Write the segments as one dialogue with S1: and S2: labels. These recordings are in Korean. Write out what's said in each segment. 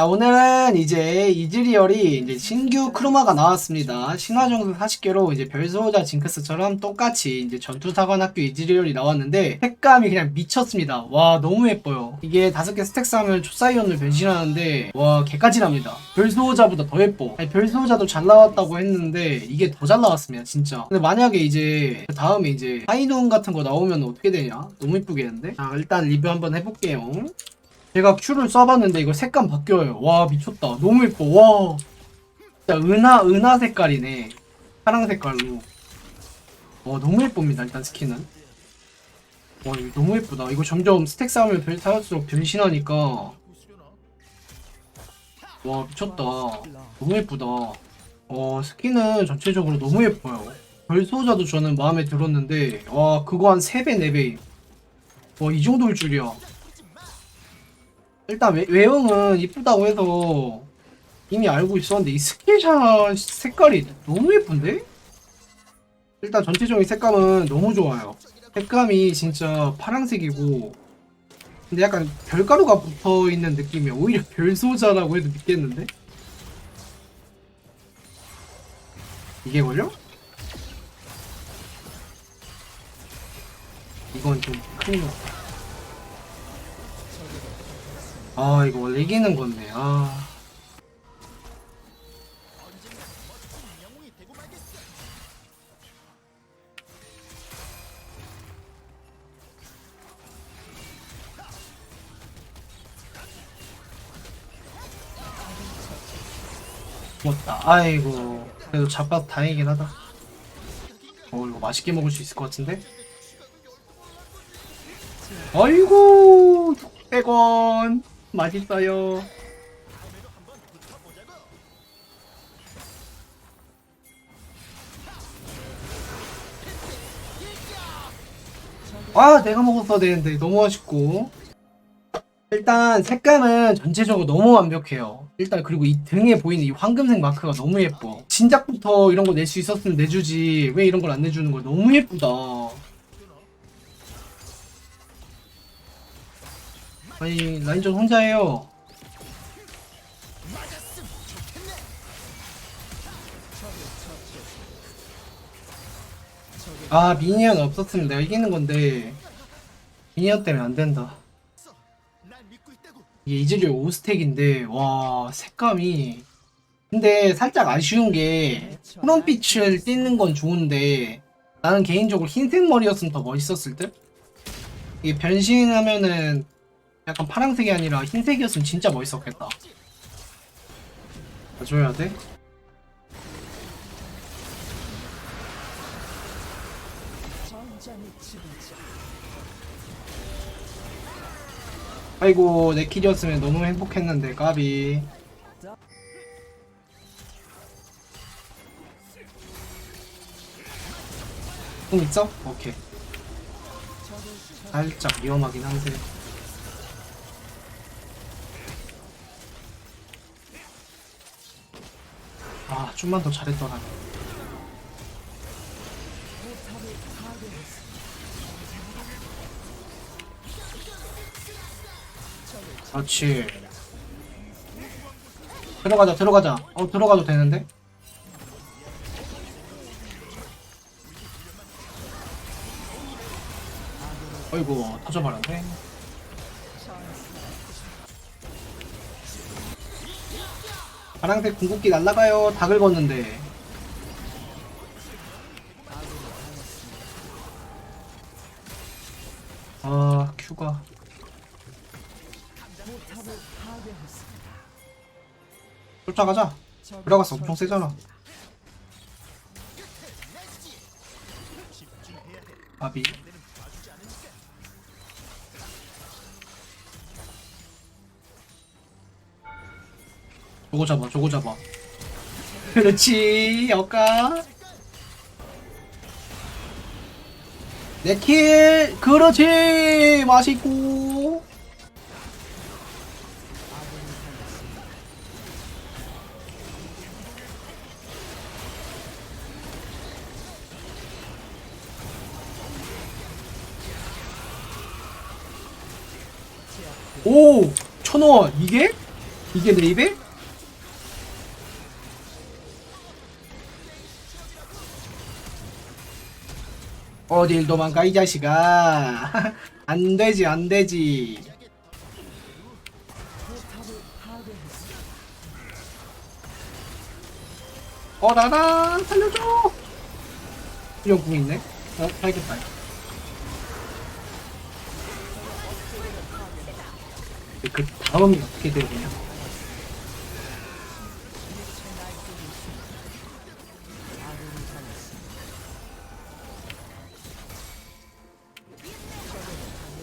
S1: 자 오늘은 이제 이즈리얼이 이제 신규 크로마가 나왔습니다. 신화정수 40개로 이제 별소자 징크스처럼 똑같이 이제 전투사관학교 이즈리얼이 나왔는데 색감이 그냥 미쳤습니다. 와 너무 예뻐요. 이게 다섯 개 스택 쌓으면 초사이온을 변신하는데 와 개까지납니다. 별소자보다 더 예뻐. 아니, 별소자도 잘 나왔다고 했는데 이게 더 잘 나왔습니다 진짜. 근데 만약에 이제 그 다음에 이제 하이돈 같은 거 나오면 어떻게 되냐? 너무 예쁘겠는데? 자 일단 리뷰 한번 해볼게요. 제가 큐를 써봤는데 이거 색감 바뀌어요. 와 미쳤다. 너무 예뻐. 와. 진짜 은하 은하 색깔이네. 파랑 색깔로. 와 너무 예쁩니다. 일단 스킨은. 와 이거 너무 예쁘다. 이거 점점 스택 쌓으면 별 쌓을수록 변신하니까. 와 미쳤다. 너무 예쁘다. 어 스킨은 전체적으로 너무 예뻐요. 별소자도 저는 마음에 들었는데 와 그거 한 3배 4배. 와이 정도일 줄이야. 일단 외, 외형은 이쁘다고 해서 이미 알고 있었는데 이 스킨샷 색깔이 너무 예쁜데? 일단 전체적인 색감은 너무 좋아요. 색감이 진짜 파란색이고 근데 약간 별가루가 붙어있는 느낌이 오히려 별소자라고 해도 믿겠는데? 이게 걸려? 이건 좀 큰일 났다. 아 이거 원래 이기는 건데 아. 죽었다. 아이고 그래도 잡아서 다행이긴 하다. 어 이거 맛있게 먹을 수 있을 것 같은데? 아이고 100원 맛있어요. 아 내가 먹었어야 되는데 너무 아쉽고. 일단 색감은 전체적으로 너무 완벽해요. 일단 그리고 이 등에 보이는 이 황금색 마크가 너무 예뻐. 진작부터 이런 거 낼 수 있었으면 내주지. 왜 이런 걸 안 내주는 거야 너무 예쁘다 아니 라인전 혼자예요. 아 미니언 없었으면 내가 이기는 건데. 미니언 때문에 안 된다. 이게 이즈리얼 5스택인데 와 색감이. 근데 살짝 아쉬운 게 푸른빛을 띠는 건 좋은데 나는 개인적으로 흰색 머리였으면 더 멋있었을 듯? 이게 변신하면은 약간 파란색이 아니라 흰색이었으면 진짜 멋있었겠다 봐줘야 돼? 아이고 내 킬이었으면 너무 행복했는데 까비 공 있어? 오케이 살짝 위험하긴 한데 아 좀만 더 잘했더라면 그렇지. 들어가자 들어가자. 어 들어가도 되는데? 어이구 터져버렸네 파랑색 궁극기 날라가요. 다 긁었는데. 아 큐가. 쫓아가자. 들어갔어. 엄청 세잖아. 아비 저거 잡아 저거 잡아 그렇지 역가 내킬 그렇지 맛있고 오! 천원 이게? 이게 레이벨? 어딜 도망가 이 자식아. 안 되지 안 되지. 어 나나 살려줘. 이런 궁 있네. 어 살겠다. 그 다음이 어떻게 되느냐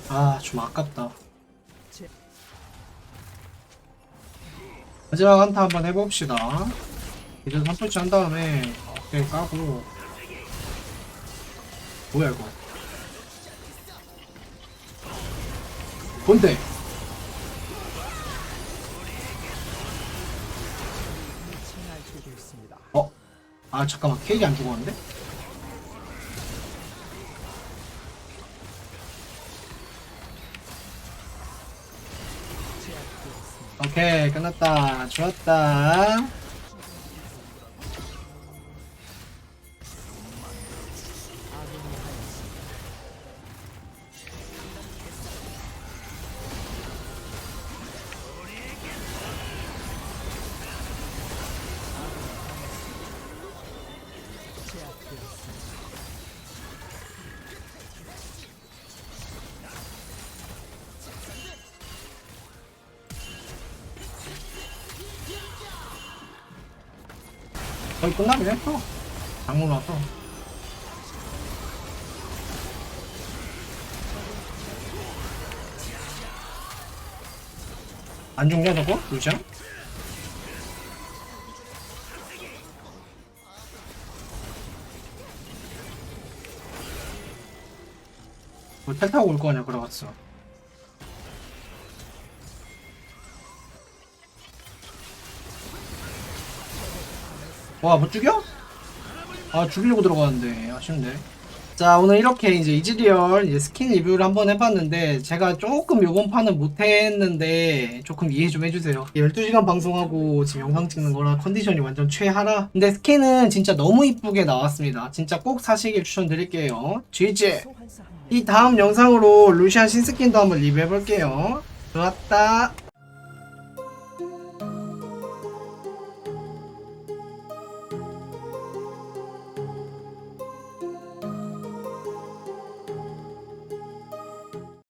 S1: 아, 좀 아깝다. 마지막 한타 한번 해봅시다. 이제 3풀치 한 다음에 어깨 까고. 뭐야, 이거. 뭔데? 어? 아, 잠깐만. 케이지 안 죽었는데? 오케이 끝났다. 좋았다 거의 끝나긴 했어 장문 와서 안 죽냐 저거? 루시안? 뭐탈 타고 올 거냐 그러갔어 와, 못 죽여? 아, 죽이려고 들어가는데. 아쉽네. 자, 오늘 이렇게 이제 이즈리얼 이제 스킨 리뷰를 한번 해봤는데, 제가 조금 요번 판은 못했는데, 조금 이해 좀 해주세요. 12시간 방송하고 지금 영상 찍는 거라 컨디션이 완전 최하라. 근데 스킨은 진짜 너무 이쁘게 나왔습니다. 진짜 꼭 사시길 추천드릴게요. GG! 이 다음 영상으로 루시안 신스킨도 한번 리뷰해볼게요. 좋았다.